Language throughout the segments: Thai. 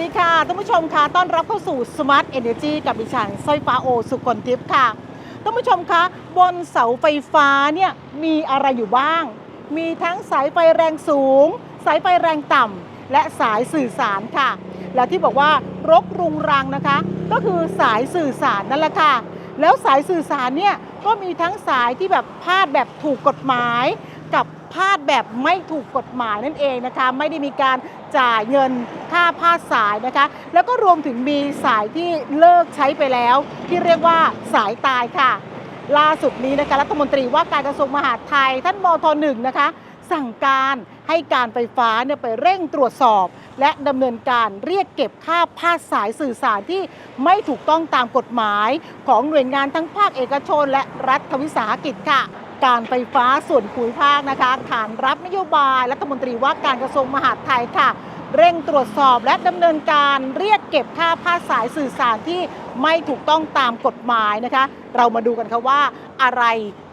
ดีค่ะท่านผู้ชมค่ะต้อนรับเข้าสู่ Smart Energy กับดิฉันสร้อยฟ้าโอ สุกลทิพย์ค่ะท่านผู้ชมคะบนเสาไฟฟ้าเนี่ยมีอะไรอยู่บ้าง มีทั้งสายไฟแรงสูง สายไฟแรงต่ำและสายสื่อสารค่ะ และที่บอกว่ารกรุงรังนะคะ ก็คือสายสื่อสารนั่นแหละค่ะ แล้วสายสื่อสารเนี่ยก็มีทั้งสายที่แบบพาดแบบถูกกฎหมาย พาดแบบไม่ถูกกฎหมายนั่นเองนะคะ ไม่ได้มีการจ่ายเงินค่าพาดสายนะคะ แล้วก็รวมถึงมีสายที่เลิกใช้ไปแล้ว ที่เรียกว่าสายตายค่ะ ล่าสุดนี้นะคะรัฐมนตรีว่าการกระทรวงมหาดไทย ท่านมทหนึ่งนะคะ สั่งการให้การไฟฟ้าเนี่ยไปเร่งตรวจสอบ และดำเนินการเรียกเก็บค่าพาดสายสื่อสารที่ไม่ถูกต้องตามกฎหมาย ของหน่วยงานทั้งภาคเอกชน และรัฐวิสาหกิจค่ะ การไฟฟ้าส่วนภูมิภาคนะคะขานรับนโยบายรัฐมนตรีว่าการกระทรวงมหาดไทยค่ะ เร่งตรวจสอบและดำเนินการเรียกเก็บค่าพาสายสื่อสารที่ไม่ถูกต้องตามกฎหมายนะคะ เรามาดูกันค่ะว่าอะไร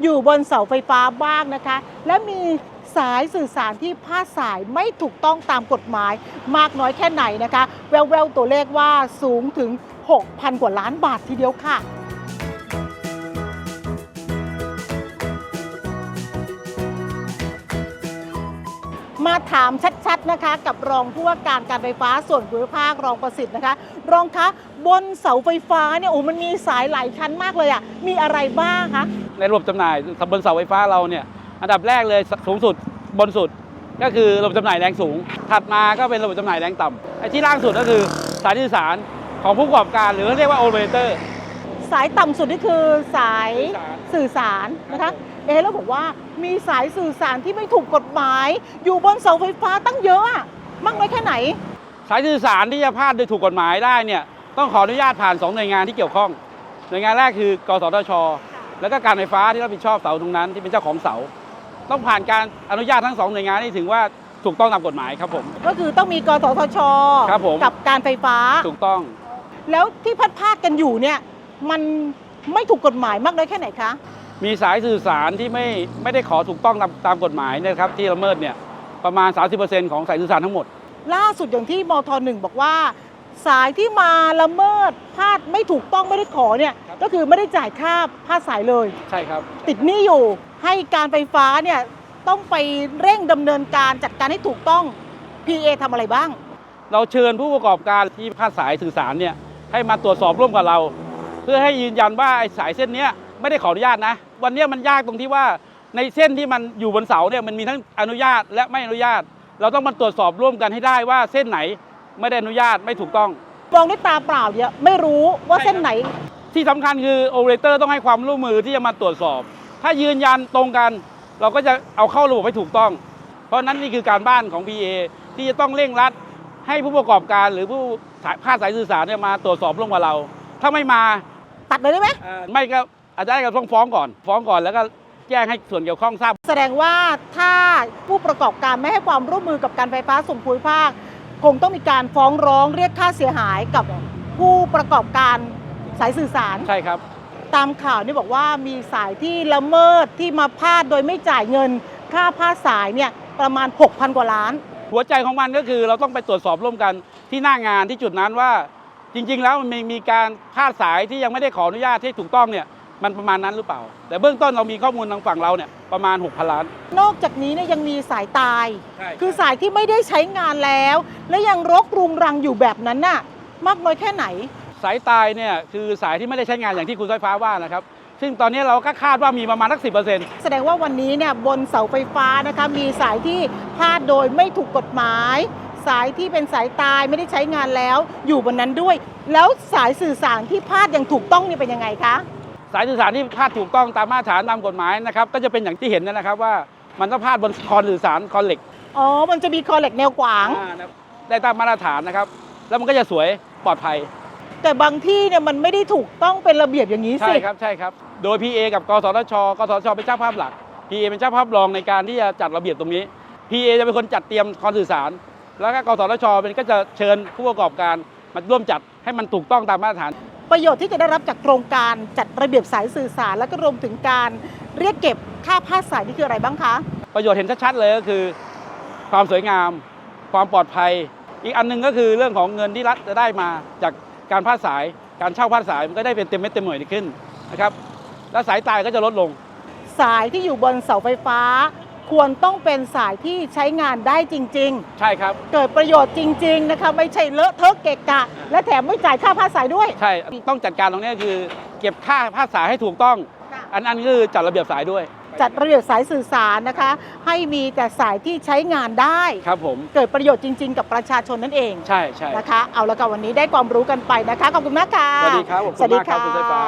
อยู่บนเสาไฟฟ้าบ้างนะคะ และมีสายสื่อสารที่พาดสายไม่ถูกต้องตามกฎหมาย มากน้อยแค่ไหนนะคะ แววๆตัวเลขว่าสูงถึง 6,000 กว่าล้านบาททีเดียวค่ะ มาถามชัดๆนะคะ กับรองผู้ว่าการการไฟฟ้าส่วนภูมิภาครองประสิทธิ์นะคะ รองคะบนเสาไฟฟ้าเนี่ยโอ้มันมีสายหลายชั้นมากเลยอะ่ะมีอะไรบ้างคะในระบบจำหน่ายบนเสาไฟฟ้าเราเนี่ยอันดับแรกเลยสูงสุดบนสุดก็คือระบบจำหน่ายแรงสูง ถัดมาก็เป็นระบบจำหน่ายแรงต่ำไอ้ที่ล่างสุดก็คือสายสื่อสารของผู้ประกอบการหรือเรียกว่าโอเปอเรเตอร์สายต่ำสุดนี่คือสายสื่อสารสื่อสารนะคะ เอะแล้วบอกว่ามีสายสื่อสารที่ไม่ถูกกฎหมาย อยู่บนเสาไฟฟ้าตั้งเยอะอะมากน้อยแค่ไหน สายสื่อสารที่จะพาดโดยถูกกฎหมายได้เนี่ยต้องขออนุญาตผ่านสองหน่วยงานที่เกี่ยวข้องหน่วยงานแรกคือกสทช แล้วก็การไฟฟ้าที่รับผิดชอบเสาตรงนั้นที่เป็นเจ้าของเสา ต้องผ่านการอนุญาตทั้งสองหน่วยงานนี่ถึงว่าถูกต้องตามกฎหมายครับผม ก็คือต้องมีกสทช ครับผม กับการไฟฟ้า ถูกต้อง แล้วที่พัดพาดกันอยู่เนี่ยมันไม่ถูกกฎหมายมากน้อยแค่ไหนคะ มีสายสื่อสารที่ไม่ไม่ได้ขอถูกต้องตามตามกฎหมายเนยนะครับที่ละเมิดเนี่ยประมาณ 30%ของสายสื่อสารทั้งหมด ล่าสุดอย่างที่มทหนึ่งบอกว่า สายที่มาละเมิดพาดไม่ถูกต้องไม่ได้ขอเนี่ยครับ ก็คือไม่ได้จ่ายค่าพาดสายเลย ใช่ครับ ติดหนี้อยู่ให้การไฟฟ้าเนี่ยต้องไปเร่งดำเนินการจัดการให้ถูกต้อง PA ทำอะไรบ้าง เราเชิญผู้ประกอบการที่พาดสายสื่อสารเนี่ยให้มาตรวจสอบร่วมกับเรา เพื่อให้ยืนยันว่าไอ้สายเส้นเนี้ย ไม่ได้ขออนุญาตนะ วันเนี้ยมันยากตรงที่ว่าในเส้นที่มันอยู่บนเสาเนี่ยมันมีทั้งอนุญาตและไม่อนุญาต เราต้องมาตรวจสอบร่วมกันให้ได้ว่าเส้นไหนไม่ได้อนุญาตไม่ถูกต้องมองด้วยตาเปล่าเนี่ยไม่รู้ว่าเส้นไหน ที่สำคัญคือโอเปอเรเตอร์ต้องให้ความร่วมมือที่จะมาตรวจสอบ ถ้ายืนยันตรงกัน เราก็จะเอาเข้าระบบให้ถูกต้อง เพราะฉะนั้นนี่คือการบ้านของ PA ที่จะต้องเร่งรัดให้ผู้ประกอบการหรือผู้สายภาคสายสื่อสารเนี่ยมาตรวจสอบร่วมกับเรา ถ้าไม่มาตัดเลยได้ไหมไม่ก็ อาจจะได้ก็ต้องฟ้องก่อน ฟ้องก่อนแล้วก็แจ้งให้ส่วนเกี่ยวข้องทราบ แสดงว่าถ้าผู้ประกอบการไม่ให้ความร่วมมือกับการไฟฟ้าส่วนภูมิภาค คงต้องมีการฟ้องร้องเรียกค่าเสียหายกับผู้ประกอบการสายสื่อสาร ใช่ครับ ตามข่าวนี่บอกว่ามีสายที่ละเมิดที่มาพาดโดยไม่จ่ายเงิน ค่าพาดสายเนี่ยประมาณ 6,000 กว่าล้าน หัวใจของมันก็คือเราต้องไปตรวจสอบร่วมกันที่หน้างานที่จุดนั้นว่าจริง ๆ แล้วมันมีมีการพาดสายที่ยังไม่ได้ขออนุญาตให้ถูกต้องเนี่ย มันประมาณนั้นหรือเปล่า แต่เบื้องต้นเรามีข้อมูลทางฝั่งเราเนี่ยประมาณ 6,000 ล้าน นอกจากนี้เนี่ยยังมีสายตาย ใช่ คือสายที่ไม่ได้ใช้งานแล้ว และยังรกรุงรังอยู่แบบนั้นน่ะมากน้อยแค่ไหน สายตายเนี่ยคือสายที่ไม่ได้ใช้งานอย่างที่คุณสายฟ้าว่านะครับ ซึ่งตอนนี้เราก็คาดว่ามีประมาณสักสิแสดงว่าวันนี้เนี่ยบนเสาไฟฟ้านะคะมีสายที่พาดโดยไม่ถูกกฎหมาย สายที่เป็นสายตายไม่ได้ใช้งานแล้ว อยู่บนนั้นด้วย แล้วสายสื่อสารที่พาดอย่างถูกต้องเนี่ยเป็นยังไงคะ สายสื่อสารที่พาดถูกต้องตามมาตรฐานตามกฎหมายนะครับก็จะเป็นอย่างที่เห็นนนนะครับว่ามันต้องพาดบนคอนสื่อสารคอนเหล็กอ๋อ มันจะมีคอเหล็กแนวกวาง อ่านะครับได้ตามมาตรฐานนะครับ แล้วมันก็จะสวยปลอดภัย แต่บางที่เนี่ยมันไม่ได้ถูกต้องเป็นระเบียบอย่างนี้ใช่สิ ครับใช่ครับ โดย PA กับกสทช กสทช เป็นเจ้าภาพหลัก PA เป็นเจ้าภาพรองในการที่จะจัดระเบียบตรงนี้ PA จะเป็นคนจัดเตรียมคอนสื่อสาร แล้วก็กสทช เป็นก็จะเชิญผู้ประกอบการมาร่วมจัดให้มันถูกต้องตามมาตรฐาน ประโยชน์ที่จะได้รับจากโครงการจัดระเบียบสายสื่อสาร แล้วก็รวมถึงการเรียกเก็บค่าพาดสายนี่คืออะไรบ้างคะ ประโยชน์เห็นชัดๆเลยก็คือ ความสวยงาม ความปลอดภัย อีกอันหนึงก็คือเรื่องของเงินที่รัฐจะได้มาจากการพาดสาย การเช่าพาดสายมันก็ได้เป็นเต็มเม็ดเต็มหน่วยขึ้นนะครับ และสายตายก็จะลดลง สายที่อยู่บนเสาไฟฟ้า ควรต้องเป็นสายที่ใช้งานได้จริง ใช่ครับ ๆ เกิดประโยชน์จริง ๆ นะคะ ไม่ใช่เลอะเทอะเกะกะ และแถมไม่จ่ายค่าพาดสายด้วย ใช่ต้องจัดการตรงนี้คือ เก็บค่าพาดสายให้ถูกต้องอันอันคือจัดระเบียบสายด้วยจัดระเบียบสายสื่อสารนะคะ ให้มีแต่สายที่ใช้งานได้ ครับผมเกิดประโยชน์จริง ๆ กับประชาชนนั่นเองใช่ใช่ นะคะ เอาละค่ะวันนี้ได้ความรู้กันไปนะคะ ขอบคุณมากค่ะ สวัสดีครับขอบคุณมากครับคุณสายฟ้า